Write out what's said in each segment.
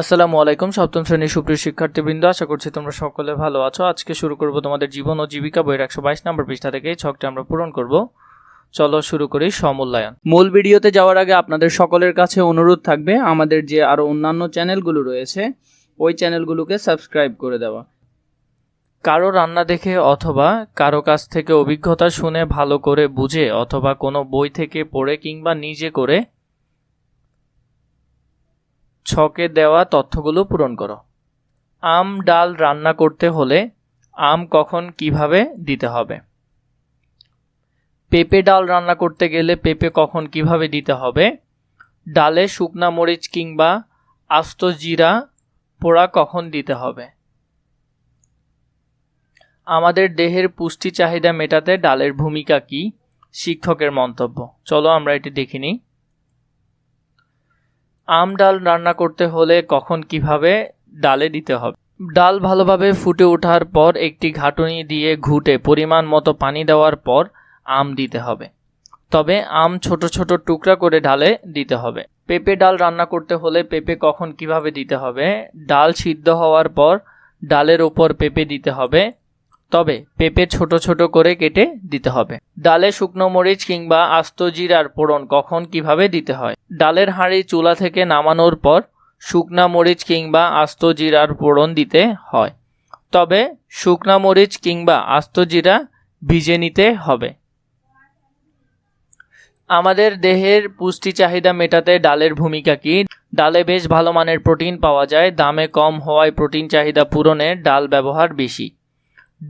আসসালামু আলাইকুম, সপ্তম শ্রেণির সুপ্রিয় শিক্ষার্থীবৃন্দ, আশা করছি তোমরা সকলে ভালো আছো। আজকে শুরু করব তোমাদের জীবন ও জীবিকা বইয়ের একশো বাইশ নম্বর পৃষ্ঠা থেকে। এই ছকটা আমরা পূরণ করব। চলো শুরু করি সমূল্যায়ন মূল ভিডিওতে যাওয়ার আগে আপনাদের সকলের কাছে অনুরোধ থাকবে, আমাদের যে আরও অন্যান্য চ্যানেলগুলো রয়েছে, ওই চ্যানেলগুলোকে সাবস্ক্রাইব করে দেওয়া। কারও রান্না দেখে অথবা কারও কাছ থেকে অভিজ্ঞতা শুনে ভালো করে বুঝে অথবা কোনো বই থেকে পড়ে কিংবা নিজে করে ছকে দেওয়া তথ্যগুলো পূরণ করো। আম ডাল রান্না করতে হলে আম কখন কীভাবে দিতে হবে? পেঁপে ডাল রান্না করতে গেলে পেঁপে কখন কীভাবে দিতে হবে? ডালে শুকনা মরিচ কিংবা আস্ত জিরা পোড়া কখন দিতে হবে? আমাদের দেহের পুষ্টি চাহিদা মেটাতে ডালের ভূমিকা কি? শিক্ষকের মন্তব্য। চলো আমরা এটি দেখে নিই। আম ডাল রান্না করতে হলে কখন কীভাবে ডালে দিতে হবে? ডাল ভালোভাবে ফুটে ওঠার পর একটি ঘাটুনি দিয়ে ঘুটে পরিমাণ মতো পানি দেওয়ার পর আম দিতে হবে। তবে আম ছোট ছোট টুকরা করে ডালে দিতে হবে। পেঁপে ডাল রান্না করতে হলে পেঁপে কখন কীভাবে দিতে হবে? ডাল সিদ্ধ হওয়ার পর ডালের ওপর পেঁপে দিতে হবে। তবে পেঁপে ছোট ছোট করে কেটে দিতে হবে। ডালে শুকনো মরিচ কিংবা আস্ত জিরার পোড়ন কখন কীভাবে দিতে হয়? ডালের হাঁড়ি চুলা থেকে নামানোর পর শুকনা মরিচ কিংবা আস্ত জিরার পোড়ন দিতে হয়। তবে শুকনা মরিচ কিংবা আস্ত জিরা ভিজে নিতে হবে। আমাদের দেহের পুষ্টি চাহিদা মেটাতে ডালের ভূমিকা কি? ডালে বেশ ভালো মানের প্রোটিন পাওয়া যায়। দামে কম হওয়ায় প্রোটিন চাহিদা পূরণে ডাল ব্যবহার বেশি।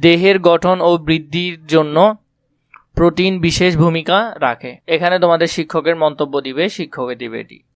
দেহের গঠন ও বৃদ্ধির জন্য প্রোটিন বিশেষ ভূমিকা রাখে। এখানে তোমাদের শিক্ষকের মন্তব্য দিবে, শিক্ষকে দিবে এটি।